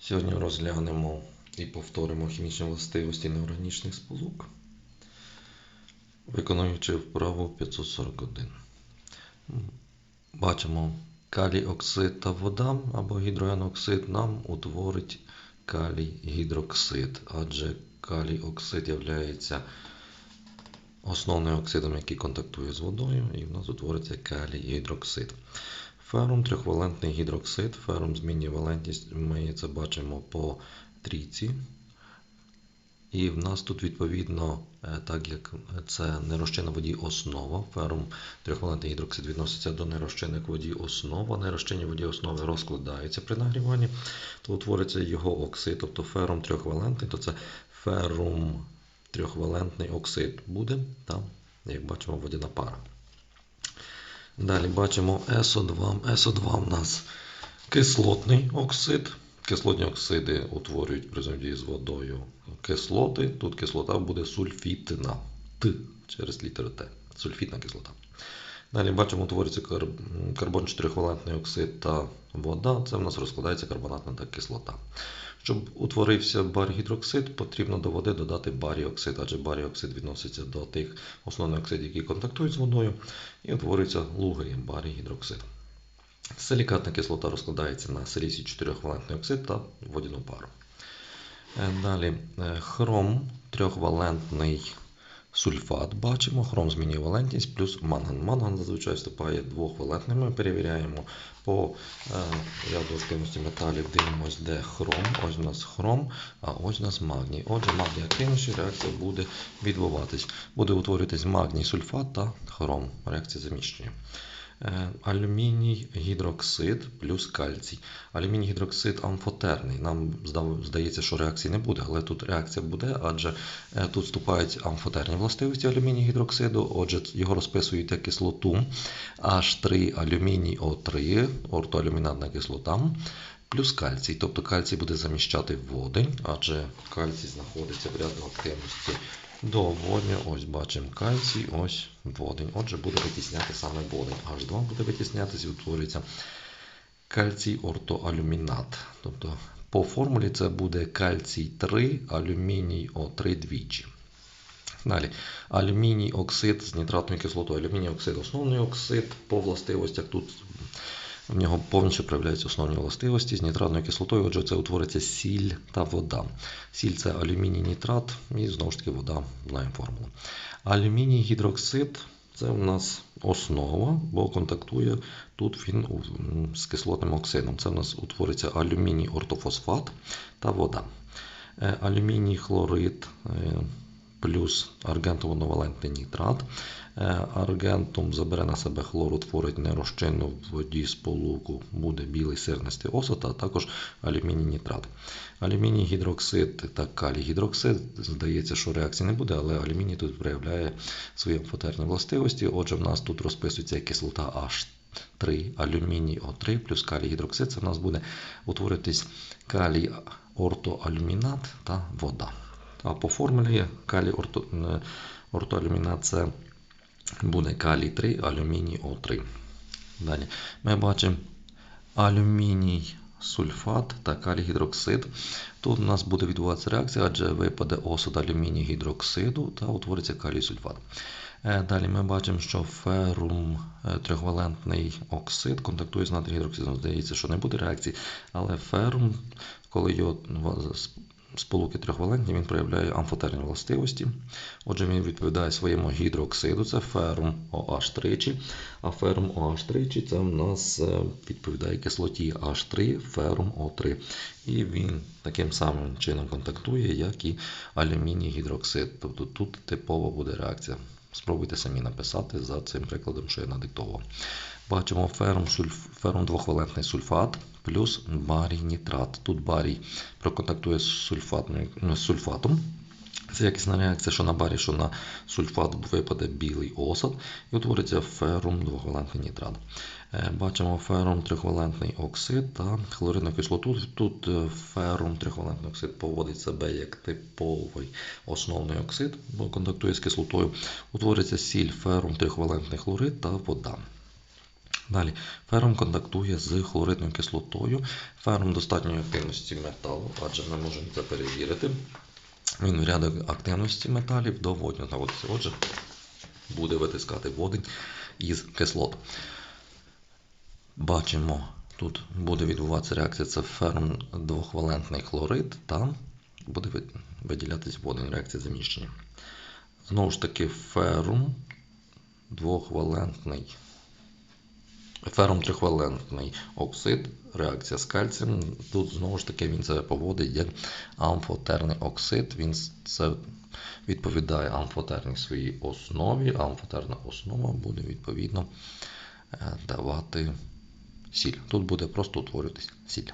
Сьогодні розглянемо і повторимо хімічні властивості неорганічних сполук, виконуючи вправу 541. Бачимо, калій оксид та вода або гідрогеноксид нам утворить калій гідроксид, адже калій оксид є основним оксидом, який контактує з водою, і в нас утвориться калій гідроксид. Ферум трьохвалентний гідроксид. Ферум змінює валентність, ми це бачимо по трійці. І в нас тут, відповідно, е, так як це нерозчинна воді основа, ферум трьохвалентний гідроксид відноситься до нерозчинних воді основа. Нерозчинні воді основи розкладаються при нагріванні, то утвориться його оксид, тобто ферум трьохвалентний, то це ферум трьохвалентний оксид буде, там, як бачимо, водяна пара. Далі бачимо СО2. СО2 у нас кислотний оксид. Кислотні оксиди утворюють при взаємодії з водою кислоти. Тут кислота буде сульфітна. Т через літеру Т. Сульфітна кислота. Далі бачимо, утворюється карбон 4-валентний оксид та вода. Це в нас розкладається карбонатна та кислота. Щоб утворився баргідроксид, потрібно до води додати баріоксид, адже баріоксид відноситься до тих основних оксидів, які контактують з водою, і утворюється лугий барігідроксид. Силікатна кислота розкладається на силісі 4-валентний оксид та водяну пару. Е, далі е, хром трьохвалентний сульфат бачимо, хром змінює валентність плюс манган. Манган зазвичай вступає двохвалентним. Ми перевіряємо по е, ряду активності металів, дивимося, де хром. Ось у нас хром, а ось у нас магній. Отже, магній активніший, реакція буде відбуватись. Буде утворюватись магній сульфат та хром. Реакція заміщення. Е, алюміній гідроксид плюс кальцій. Алюміній гідроксид амфотерний. Нам здається, що реакції не буде, але тут реакція буде, адже е, тут вступають амфотерні властивості алюміній гідроксиду, отже, його розписують як кислоту H3 алюміній О3, ортоалюмінатна кислота. Плюс кальцій, тобто кальцій буде заміщати води, адже кальцій знаходиться в ряду активності до водню, ось бачимо кальцій, ось водень. Отже, буде витісняти саме водень. H2 буде витіснятися і утворюється кальцій ортоалюмінат. Тобто по формулі це буде кальцій 3, алюміній О3 двічі. Далі, алюміній оксид з нітратною кислотою. Алюміній оксид основний оксид по властивостях тут в нього повністю проявляються основні властивості з нітратною кислотою, отже, це утвориться сіль та вода. Сіль це алюміній нітрат і знову ж таки вода, знаємо формулу. Алюміній гідроксид це у нас основа, бо контактує тут він з кислотним оксидом. Це у нас утвориться алюміній ортофосфат та вода. Е, алюміній хлорид е, плюс аргентово-новалентний нітрат. Е, аргентум забере на себе хлор, утворить нерозчинну в воді сполуку, буде білий сирнистий осад, а також алюміній нітрат. Алюміній гідроксид та калій гідроксид. Здається, що реакції не буде, але алюміній тут проявляє свої амфотерні властивості. Отже, в нас тут розписується кислота H. 3 алюміній О3 плюс калій гідроксид. Це в нас буде утворитись калій ортоалюмінат та вода. По формулі калій орто, е, буде калій 3, алюміній О3. Далі ми бачимо алюміній сульфат та калій гідроксид. Тут у нас буде відбуватися реакція, адже випаде осад алюміній гідроксиду та утвориться калій сульфат. Е, далі ми бачимо, що ферум е, трьохвалентний оксид контактує з натрій Здається, що не буде реакції, але ферум, коли його сполуки трьохвалентні, він проявляє амфотерні властивості. Отже, він відповідає своєму гідрооксиду, це ферум OH тричі. А ферум OH тричі це в нас е, відповідає кислоті H3, ферум О3. І він таким самим чином контактує, як і алюміній гідроксид. Тобто тут типова буде реакція. Спробуйте самі написати за цим прикладом, що я надиктовував. Бачимо ферум, сульф, ферум двохвалентний сульфат плюс барій нітрат. Тут барій проконтактує з, з сульфатом. Це якісна реакція, що на барі, що на сульфат випаде білий осад і утвориться ферум двохвалентний нітрат. Е, бачимо ферум трьохвалентний оксид та хлоридну кислоту. Тут е, ферум трьохвалентний оксид поводить себе як типовий основний оксид, бо контактує з кислотою. Утвориться сіль ферум трьохвалентний хлорид та вода. Далі, ферум контактує з хлоридною кислотою. Ферум достатньої активності металу, адже ми можемо це перевірити. Він в ряду активності металів до водню знаходиться. Отже, буде витискати водень із кислот. Бачимо, тут буде відбуватися реакція, це ферум двохвалентний хлорид, та буде ви- виділятись водень, реакція заміщення. Знову ж таки, ферум двохвалентний. Ферум трьохвалентний оксид, реакція з кальцієм. Тут знову ж таки він себе поводить як амфотерний оксид. Він це відповідає амфотерній своїй основі. Амфотерна основа буде відповідно е, давати сіль. Тут буде просто утворюватись сіль.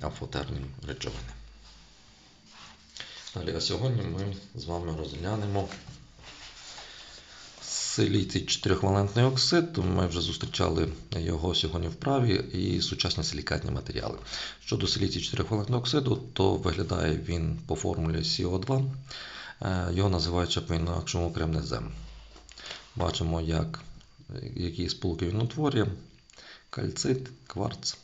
Амфотерні речовини. Далі, а сьогодні ми з вами розглянемо силіцій 4-валентний оксид. Ми вже зустрічали його сьогодні в праві і сучасні силікатні матеріали. Щодо силіцій 4-валентного оксиду, то виглядає він по формулі СО2. Е, Його називають ще по-інакшому кремнезем. Бачимо, як, які сполуки він утворює. Кальцит, кварц.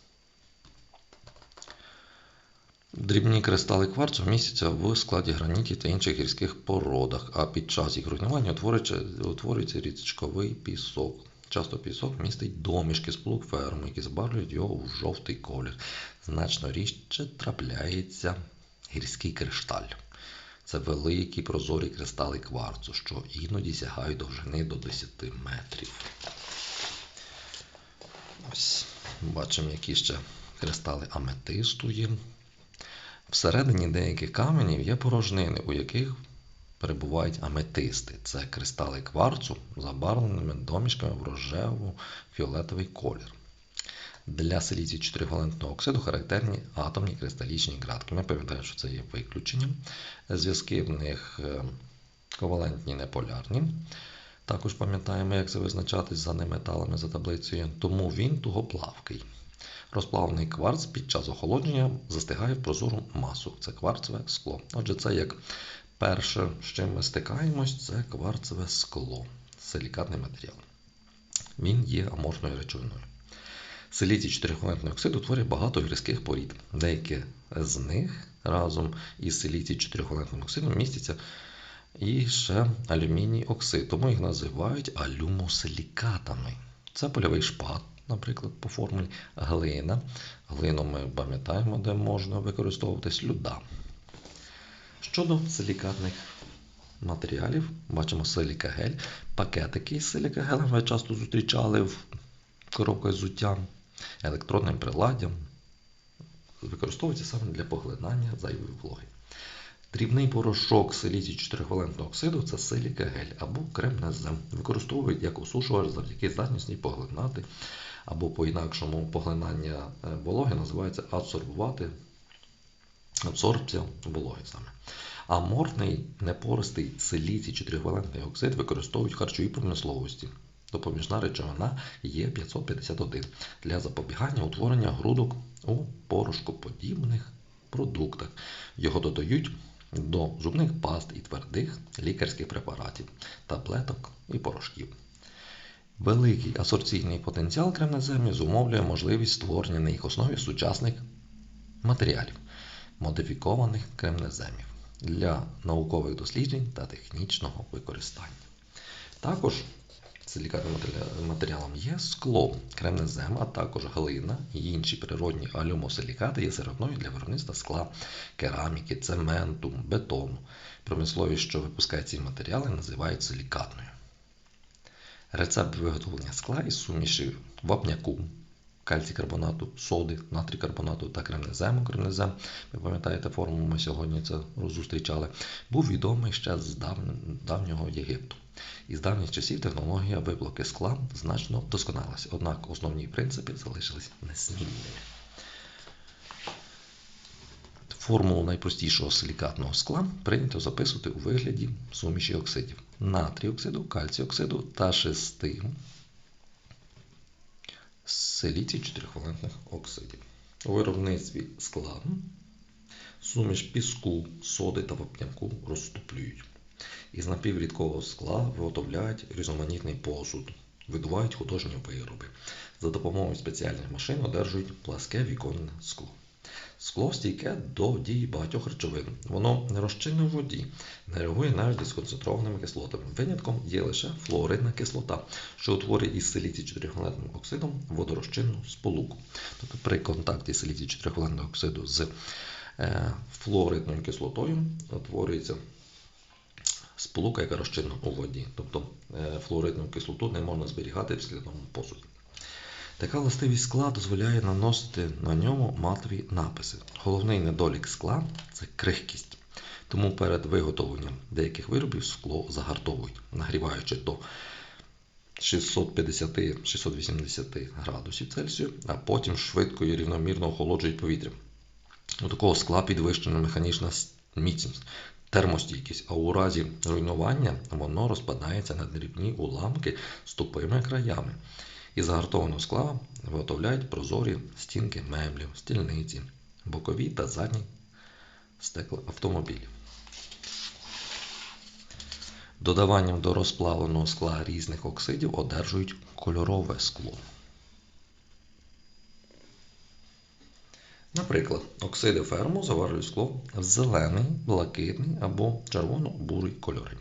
Дрібні кристали кварцу містяться в складі гранітів та інших гірських породах, а під час їх руйнування утворюється, утворюється річковий пісок. Часто пісок містить домішки сполук ферми, які забарвлюють його у жовтий колір. Значно рідше трапляється гірський кришталь. Це великі прозорі кристали кварцу, що іноді сягають довжини до 10 метрів. Ось бачимо, які ще кристали аметисту є. Всередині деяких каменів є порожнини, у яких перебувають аметисти. Це кристали кварцу, забарвленими домішками в рожево-фіолетовий колір. Для силіцію 4-валентного оксиду характерні атомні кристалічні градки. Ми пам'ятаємо, що це є виключенням. Зв'язки в них е, ковалентні неполярні. Також пам'ятаємо, як це визначатись за неметалами за таблицею, тому він тугоплавкий. Розплавлений кварц під час охолодження застигає в прозору масу. Це кварцеве скло. Отже, це як перше, з чим ми стикаємось, це кварцеве скло, силікатний матеріал. Він є аморфною речовиною. Силіцій 4-валентний оксид утворює багато гірських порід. Деякі з них разом із силіцій 4-валентним оксидом містяться і ще алюміній оксид, тому їх називають алюмосилікатами. Це польовий шпат, наприклад, по формулі глина. Глину ми пам'ятаємо, де можна використовувати слюда. Щодо силікатних матеріалів, бачимо силікагель, пакетики з силікагелем ви часто зустрічали в коробках з зуттям, електронним приладдям. Використовується саме для поглинання зайвої вологи. Дрібний порошок силіцій 4-валентного оксиду це силікагель або кремнезем. Використовують як осушувач завдяки здатності поглинати, або по-інакшому поглинання е, вологи називається адсорбувати, абсорбція вологи саме. Аморфний непористий силіцій 4-валентний оксид використовують в харчовій промисловості. Допоміжна речовина є 551 для запобігання утворення грудок у порошкоподібних продуктах. Його додають до зубних паст і твердих лікарських препаратів, таблеток і порошків. Великий асорційний потенціал кремнеземів зумовлює можливість створення на їх основі сучасних матеріалів, модифікованих кремнеземів для наукових досліджень та технічного використання. Також силікатним матеріалом є скло, кремнезем, а також глина і інші природні алюмосилікати є сировиною для виробництва скла, кераміки, цементу, бетону. Промисловість, що випускає ці матеріали, називають силікатною. Рецепт виготовлення скла із суміші вапняку, кальцій-карбонату, соди, натрій-карбонату та кремнезему. Кремнезем, ви пам'ятаєте форму, ми сьогодні це зустрічали, був відомий ще з дав- давнього Єгипту. Із давніх часів технологія виплавки скла значно вдосконалася, однак основні принципи залишились незмінними. Формулу найпростішого силікатного скла прийнято записувати у вигляді суміші оксидів натрій оксиду, кальцій оксиду та шести силіцій 4-валентних оксидів. У виробництві скла суміш піску, соди та вапняку розтоплюють. Із напіврідкого скла виготовляють різноманітний посуд, видувають художні вироби. За допомогою спеціальних машин одержують пласке віконне скло. Скло стійке до дії багатьох речовин. Воно не розчинне в воді, не реагує навіть із концентрованими кислотами. Винятком є лише флуоридна кислота, що утворює із силіцій 4-валентним оксидом водорозчинну сполуку. Тобто при контакті силіцій 4-валентного оксиду з е, флуоридною кислотою утворюється сполука, яка розчинна у воді. Тобто е, флуоридну кислоту не можна зберігати в слідному посуді. Така властивість скла дозволяє наносити на ньому матові написи. Головний недолік скла це крихкість. Тому перед виготовленням деяких виробів скло загартовують, нагріваючи до 650-680 градусів Цельсію, а потім швидко і рівномірно охолоджують повітря. У такого скла підвищена механічна міцність, термостійкість, а у разі руйнування воно розпадається на дрібні уламки з тупими краями. Із загартованого скла виготовляють прозорі стінки меблів, стільниці, бокові та задні стекла автомобілів. Додаванням до розплавленого скла різних оксидів одержують кольорове скло. Наприклад, оксиди ферму заварюють скло в зелений, блакитний або червоно-бурий кольори.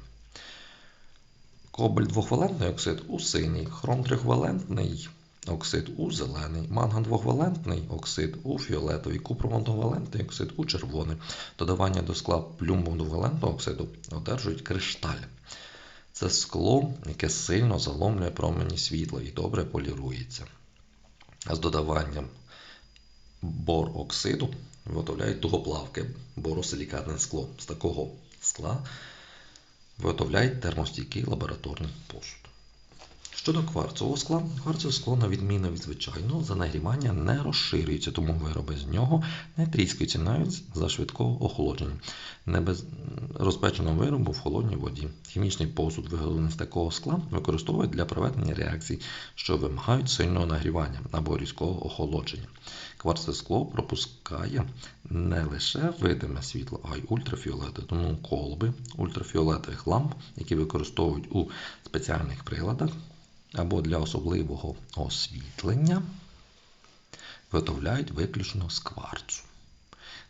Кобальт двохвалентний оксид у синій, хром трьохвалентний оксид у зелений, манган двохвалентний оксид у фіолетовий, купрум двовалентний оксид у червоний. Додавання до скла плюмбом двовалентного оксиду одержують кришталь. Це скло, яке сильно заломлює промені світла і добре полірується. А з додаванням бороксиду виготовляють тугоплавке боросилікатне скло. З такого скла виготовляють термостійкий лабораторний посуд. Щодо кварцового скла, кварцеве скло, на відміну від звичайного, за нагрівання не розширюється, тому вироби з нього не тріскаються навіть за швидкого охолодження, не без розпеченого виробу в холодній воді. Хімічний посуд, виготовлений з такого скла, використовують для проведення реакцій, що вимагають сильного нагрівання або різкого охолодження. Кварцеве скло пропускає не лише видиме світло, а й ультрафіолети, тому колби ультрафіолетових ламп, які використовують у спеціальних приладах, або для особливого освітлення виготовляють виключно з кварцу.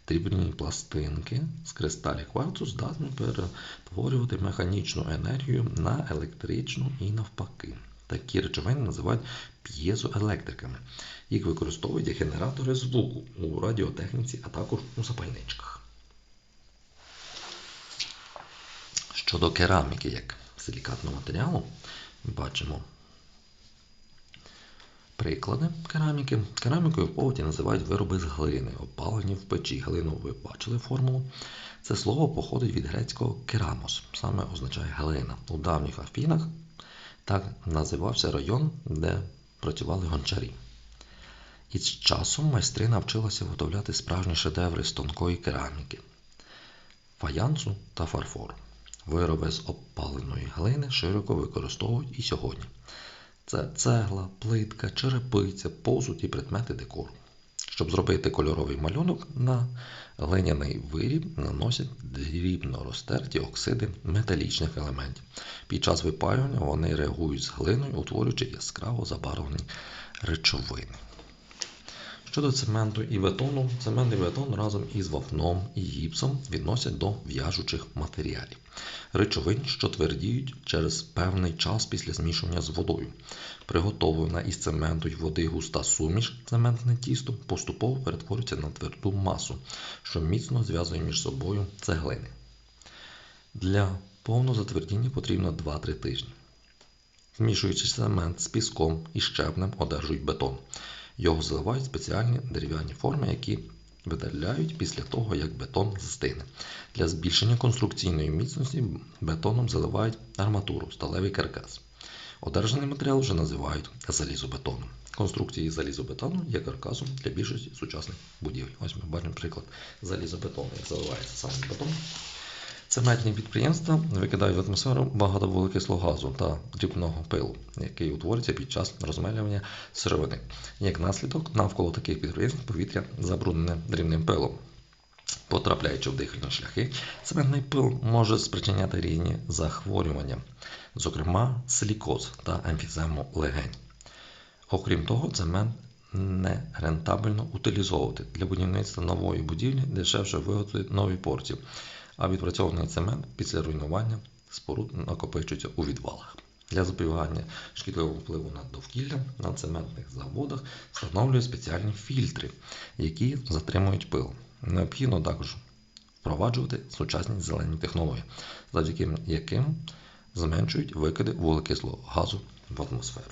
Дрібні пластинки з кристалів кварцу здатні перетворювати механічну енергію на електричну і навпаки. Такі речовини називають п'єзоелектриками. Їх використовують як генератори звуку у радіотехніці, а також у запальничках. Щодо кераміки як силікатного матеріалу, бачимо Приклади кераміки. Керамікою в побуті називають вироби з глини, опалені в печі. Глину ви бачили формулу. Це слово походить від грецького керамос, саме означає глина. У давніх Афінах так називався район, де працювали гончарі. І з часом майстри навчилися виготовляти справжні шедеври з тонкої кераміки, фаянсу та фарфору. Вироби з опаленої глини широко використовують і сьогодні. Це цегла, плитка, черепиця, посуд і предмети декору. Щоб зробити кольоровий малюнок на глиняний виріб наносять дрібно розтерті оксиди металічних елементів. Під час випаювання вони реагують з глиною, утворюючи яскраво забарвлені речовини. Щодо цементу і бетону, цемент і бетон разом із вапном і гіпсом відносять до в'яжучих матеріалів, речовин, що твердіють через певний час після змішування з водою. Приготовлена із цементу й води густа суміш, цементне тісто, поступово перетворюється на тверду масу, що міцно зв'язує між собою цеглини. Для повного затвердіння потрібно 2-3 тижні. Змішуючи цемент з піском і щебнем, одержують бетон. Його заливають спеціальні дерев'яні форми, які видаляють після того, як бетон застине. Для збільшення конструкційної міцності бетоном заливають арматуру, сталевий каркас. Одержаний матеріал вже називають залізобетоном. Конструкції залізобетону є каркасом для більшості сучасних будівель. Ось ми бачимо приклад залізобетону, як заливається саме бетон. Цементні підприємства викидають в атмосферу багато вуглекислого газу та дрібного пилу, який утворюється під час розмелювання сировини. Як наслідок, навколо таких підприємств повітря забруднене дрібним пилом. Потрапляючи в дихальні шляхи, цементний пил може спричиняти різні захворювання, зокрема силікоз та емфізему легень. Окрім того, цемент не рентабельно утилізовувати. Для будівництва нової будівлі дешевше виготовити нові порції, а відпрацьований цемент після руйнування споруд накопичується у відвалах. Для запобігання шкідливого впливу на довкілля на цементних заводах встановлюють спеціальні фільтри, які затримують пил. Необхідно також впроваджувати сучасні зелені технології, завдяки яким зменшують викиди вуглекислого газу в атмосферу.